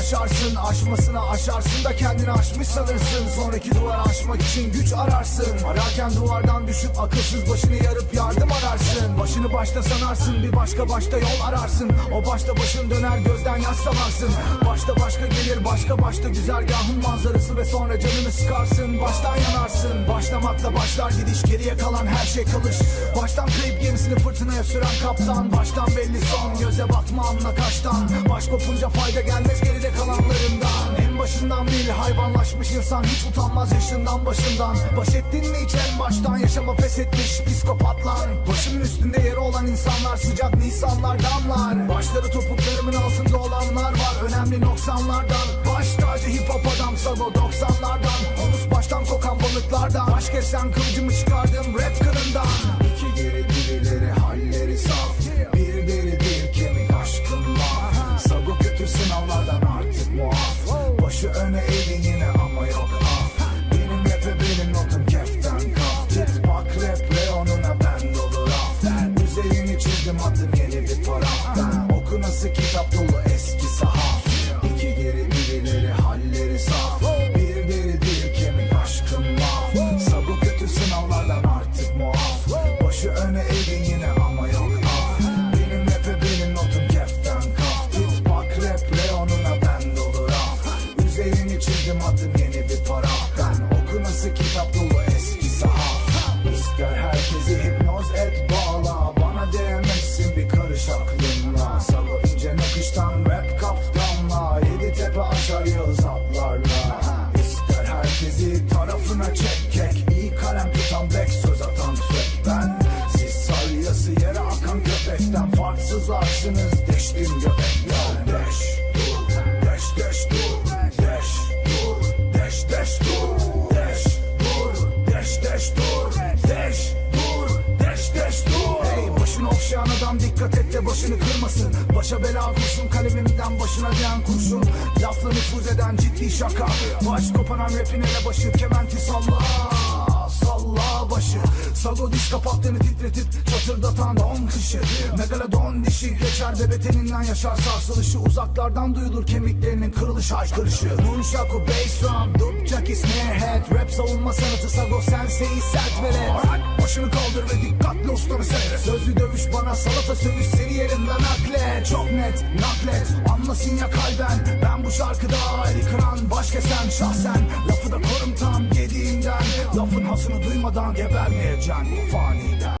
aşarsın. Aşmasına aşarsın da kendini aşmış sanırsın. Sonraki duvar aşmak için güç ararsın. Ararken duvardan düşüp akılsız başını yarıp yardım ararsın. Başını başta sanarsın bir başka başta yol ararsın. O başta başın döner gözden yaslamarsın Başta başka gelir başka başta güzergahın manzarası Ve sonra canını sıkarsın. Baştan yanarsın. Başlamakla başlar gidiş geriye kalan her şey kalış Baştan kayıp gemisini fırtınaya süren kaptan. Baştan belli son göze bakma anla kaçtan Baş kopunca fayda gelmez geride kalanlarından. En başından bil hayvanlaşmış insan hiç utanmaz yaşından başından. Baş ettin mi hiç en baştan? Yaşama pes etmiş psikopatlar. Başımın üstünde yeri olan insanlar sıcak nisanlar damlar. Başları topuklarımın altında olanlar var. Önemli noksanlardan. Baş tacı hip hop adam Sago 90'lardan Omuz baştan kokan balıklardan. Baş kesen kılıcımı çıkardım rap kırından Üzerini çizdim adım yeni bir paraftan Oku nasıl kitap dolu eski sahaf İster herkesi hipnoz et bağla. Bana değmezsin bir karış aklınla. Sago ince nakıştan rap kaftanla. Yedi tepe aşar yıldız atlarla İster herkesi tarafına çek kek. İyi kalem tutan bek söz atan tüfek ben Siz salyası yere akan köpekten Farksızlarsınız. Deştim göbekler başını kırmasın. Başa bela kurşun kalemimden başına değen kurşun Lafla nüfuz eden ciddi şaka. Baş koparan rapin ele başı kementi Salla başı. Sago diş kapattığını titretip çatırdatan don kışı. Megalodon dişi geçer bebeteninden yaşar sarsılışı. Uzaklardan duyulur kemiklerinin kırılış haykırışı. Nunchaku bass drum, jockey snare head Rap savunma sanatı Sago sensei sert velet Başını kaldır ve dikkatli ustanı seyret. Sözlü dövüş bana salata sövüş seni yerinden aklet Çok net naklet. Anlasın ya kalben Ben bu şarkıda eli kıran baş kesen şahsen. Lafı hasını duymadan gebermeyeceksin bu faniden